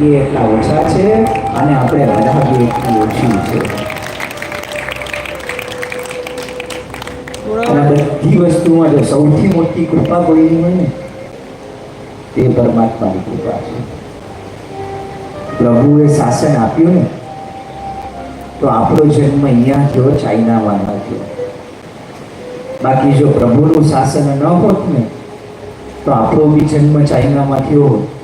માંગીએ એટલા ઓછા છે અને આપણે વધાવીએ એટલી ઓછી છે. બધી વસ્તુમાં જો સૌથી મોટી કૃપા કોઈની હોય ને તે પરમાત્માની કૃપા છે. પ્રભુએ શાસન આપ્યું ને તો આપણો જન્મ અહીંયા થયો ચાઇનામાં ન થયો. બાકી જો પ્રભુનું શાસન ન હોત ને તો આપણો બી જન્મ ચાઇનામાં થયો હોત.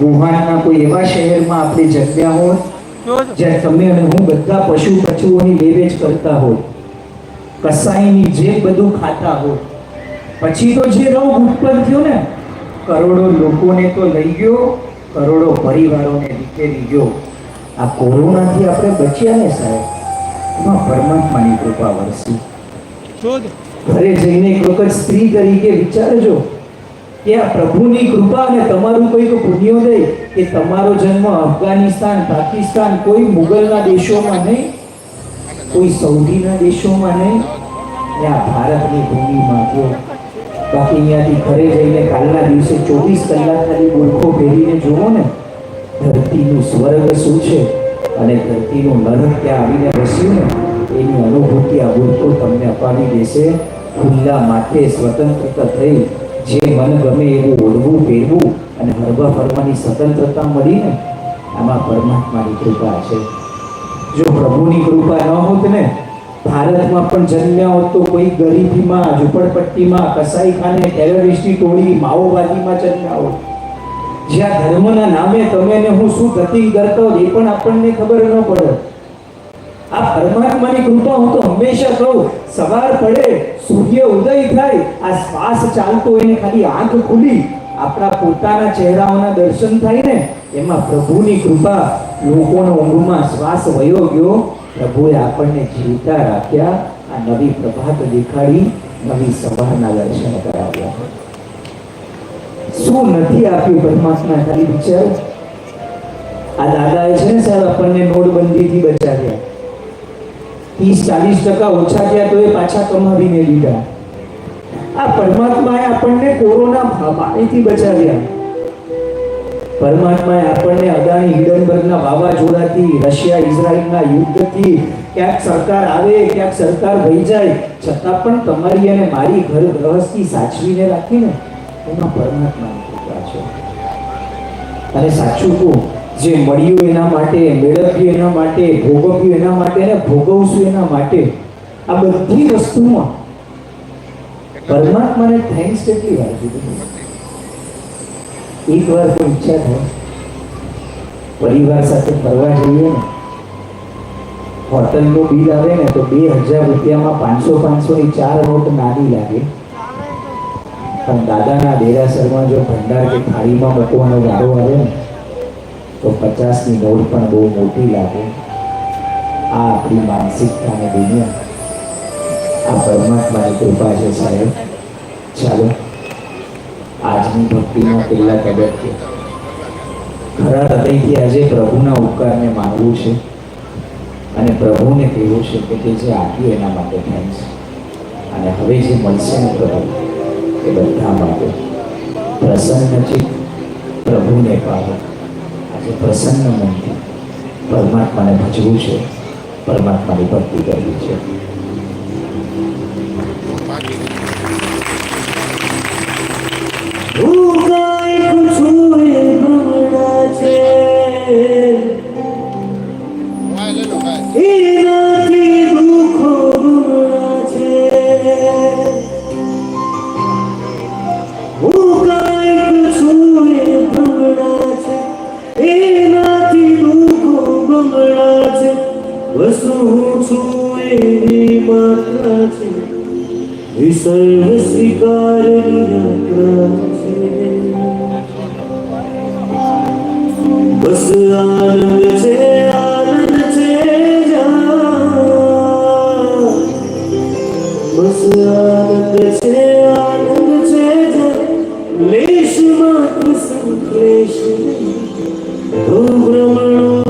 વુહાનના કોઈ એવા શહેરમાં આપણે જન્મ્યા હોય જ્યાં તમે અને હું બધા પશુ પશુઓની લેવેચ કરતા હોય કસાઈની જે બધું ખાતા હોય પછી તો જે રોગ ઉત્પન્ન થયો ને કરોડો લોકોને તો લઈ ગયો કરોડો પરિવારોને વિખેરી ગયો. આ કોરોનાથી આપણે બચ્યા ને સાહેબ? એમાં પરમાત્માની કૃપા વરસી. ઘરે જઈને એક વખત સ્ત્રી તરીકે વિચારજો. કે આ પ્રભુની કૃપા અને તમારું કોઈક પુણ્યોદય કે તમારો જન્મ અફઘાનિસ્તાન, પાકિસ્તાન, કોઈ મુગલના દેશોમાં નહીં, કોઈ સૌદીના દેશોમાં નહીં, ને આ ભારતની ભૂમિમાં થયો બાકી અહીંયાથી ઘરે જઈને કાલના દિવસે ચોવીસ કલાક ખાલી ગોળખો પહેરીને જુઓ ને, ધરતીનું સ્વર્ગ શું છે અને ધરતીનું નરક ત્યાં આવીને વસ્યું ને, એની અનુભૂતિ આ ઓળખો તમને અપાવી દેશે. ખુલ્લા માથે સ્વતંત્રતા થઈ જે મન ગમે એવું ઓળવું, પહેરવું અને હરવા ફરવાની સ્વતંત્રતા મળી ને આમાં પરમાત્માની કૃપા છે. જો પ્રભુની કૃપા ન હોત ને, ભારતમાં પણ જન્મ્યા હોત તો કોઈ ગરીબીમાં, ઝૂંપડપટ્ટીમાં, કસાઈખાને, ટેરરિસ્ટની ટોળી, માઓવાદીમાં જન્મ્યા હોત. જ્યાં ધર્મના નામે તમે ને હું શું ગતિ કરતો એ પણ આપણને ખબર ન પડે આ પરમાત્માની કૃપા હું તો હંમેશા કહું, સવાર પડે સૂર્ય ઉદય થાય, આ શ્વાસ ચાલતો એને ખાલી આંખ ખુલી, આપણા પોતાના ચહેરાઓના દર્શન થાય ને, એમાં પ્રભુની કૃપા લોકોનો ઊંઘમાં શ્વાસ વયો ગયો, પ્રભુએ આપણને જીવતા રાખ્યા, આ નવી પ્રભાત દેખાડી, નવી સવારના દર્શન કરાવ્યા. શું નથી આપ્યું પરમાત્મા ખાલી વિચાર? આ દાદાએ છે ને સાહેબ આપણને નોટબંધીથી બચાવ્યા. ત્રીસ ચાલીસ ટકા ઓછા થયા તો એ પાછા કમાવીને લીધા. આ પરમાત્માએ આપણને કોરોના પાણીથી બચાવ્યા. પરમાત્માએ આપણને અદાણી હિડનબર્ગના વાવાઝોડાથી, રશિયા, ઇઝરાયલના યુદ્ધથી, ક્યાંક સરકાર આવે, ક્યાંક સરકાર વહી જાય, છતાં પણ તમારી અને મારી ઘર ગ્રહસ્થી સાચવીને રાખીને એમાં પરમાત્માની કૃપા છે. અને સાચું કહું જે મળ્યું એના માટે, મેળવ્યું એના માટે, ભોગવ્યું એના માટે ને ભોગવશું એના માટે, આ બધી વસ્તુમાં પરમાત્માને થેન્ક્સ કેટલી વાર કીધું એક વાર કોઈ ઈચ્છા થાય પરિવાર સાથે ફરવા જઈએ ને, હોટલનું બિલ આવે ને, તો બે હજાર રૂપિયામાં પાંચસો પાંચસો ની ચાર નોટ નાની લાગે. પણ દાદાના દેરાસરમાં જો ભંડાર કે થાળીમાં મૂકવાનો વારો આવે ને તો પચાસની દોડ પણ બહુ મોટી લાગે. આ આપણી માનસિકતાને દુનિયા. આ પરમાત્માની કૃપા છે સાહેબ. ચાલો. આજની ભક્તિના પહેલા તબક્કે ખરા હૃદયથી આજે પ્રભુના ઉપકારને માનવું છે. અને પ્રભુને કહેવું છે કે તે જે આપ્યું એના માટે થેન્ક્સ અને હવે જે મળશે ને પ્રભુ, એ બધા માટે. પ્રસન્ન છે પ્રભુને પાવો આજે પ્રસન્ન મનથી પરમાત્માને ભજવું છે પરમાત્માની ભક્તિ કરવી છે ઉગાય વસુ છું એની માત્રા છે. એ સર્વ સ્વીકારની યાત્રા છે. બસ આનંદ છે આનંદ છે બસ આનંદ છે આનંદ છે લેશ માત્ર સંક્લેશ નહીં.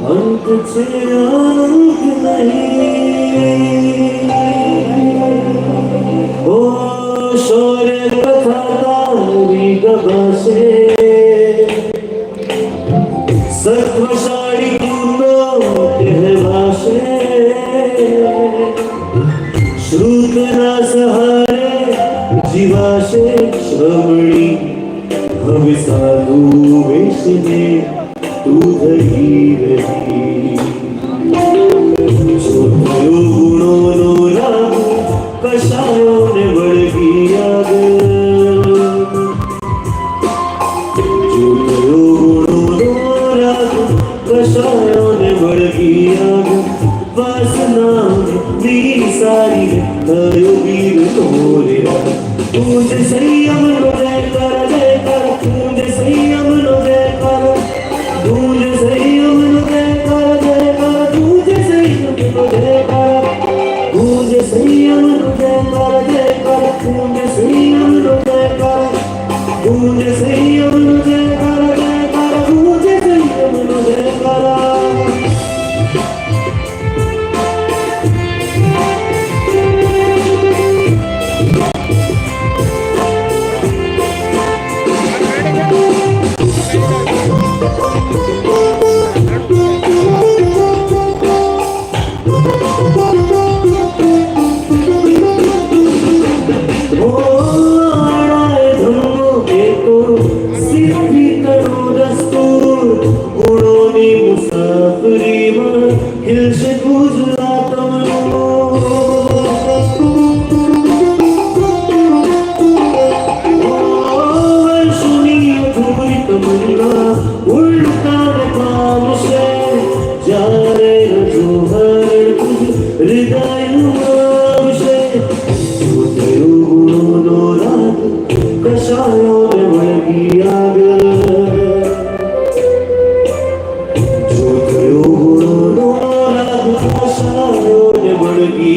યાત્રાનો તો અંત છે અંત નહીં ઉગેલો નથી સંસારે દુઃખ પણ શાશ્વત સુખનો અંશ નહીં હવ ભ્રમણોની યાત્રાનો અંત છે અંત નહીં બહુ તું જ સંયમનો જય કર જય કર તું જ સંયમનો જય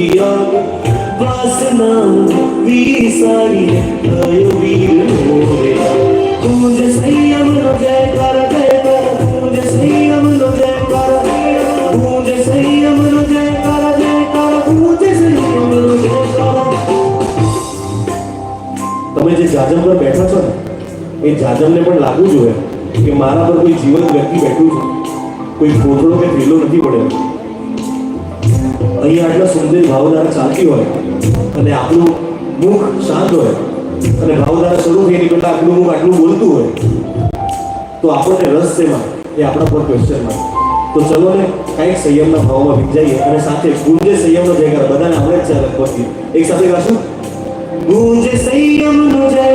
વળગી આગળ વાસના વિસારી થયો વીર મોરે તું જ સંયમનો જય કર જય કર તું જ સંયમનો જય કર તું જ સંયમનો જય કર જય કર તું જ સંયમનો જય કર તમે જે જાજમ પર બેઠા છો ને એ જાજમને પણ લાગવું જોઈએ કે મારા પર કોઈ જીવન વ્યક્તિ બેઠું છે કોઈ કોથળો કે થેલો નથી પડ્યો અહીંયા આટલા સુંદર ભાવધારા ચાલતી હોય અને આપણું મુખ શાંત હોય અને ભાવધારા શરૂ થઈ નીકળતા આપણું મુખ, આટલું બોલતું હોય, તો આપણને રસ શેમાં? એ આપણા પર ક્વેશ્ચનમાં તો ચલો ને કાંઈક સંયમના ભાવમાં ભીંજાઈએ અને સાથે ગુંજે સંયમનો જયકાર બધાને આવડે જ છે લગભગથી એક સાથે ગાશું. ગુંજે સંયમનો જય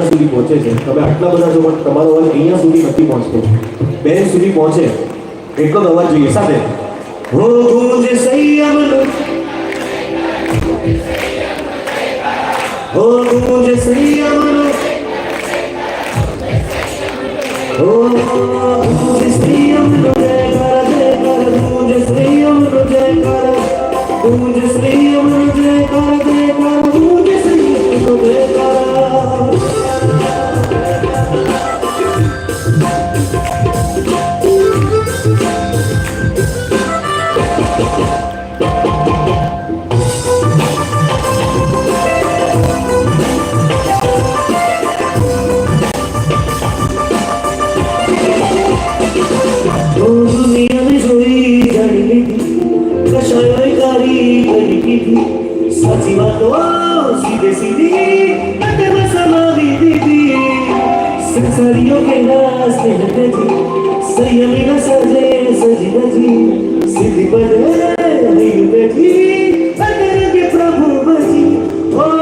બધા સુધી પહોંચે છે. તમે આટલા બધા છો પણ તમારો અવાજ અહીંયા સુધી નથી પહોંચતો. બેન સુધી પહોંચે. એટલો જ અવાજ જોઈએ. સાથે. ઓ ગુંજ સંયમનો ઓ ગુંજ સંયમનો ઓ ગુંજ સંયમનો જય કર જય કર ગુંજ સંયમનો જય કર ગુંજ સંયમનો જય કર જય કર ગુંજ સંયમનો જય લીધી કશાયોય કારી કરી દીધી સાચી વાતો સીધે સીધી નજર સમાવી દીધી સંસારીઓ કે નાસ ને હટેજી સંયમી ન સજે સજી નજી સીધી બને નહીં બેઠી અગર કે પ્રભુ બજી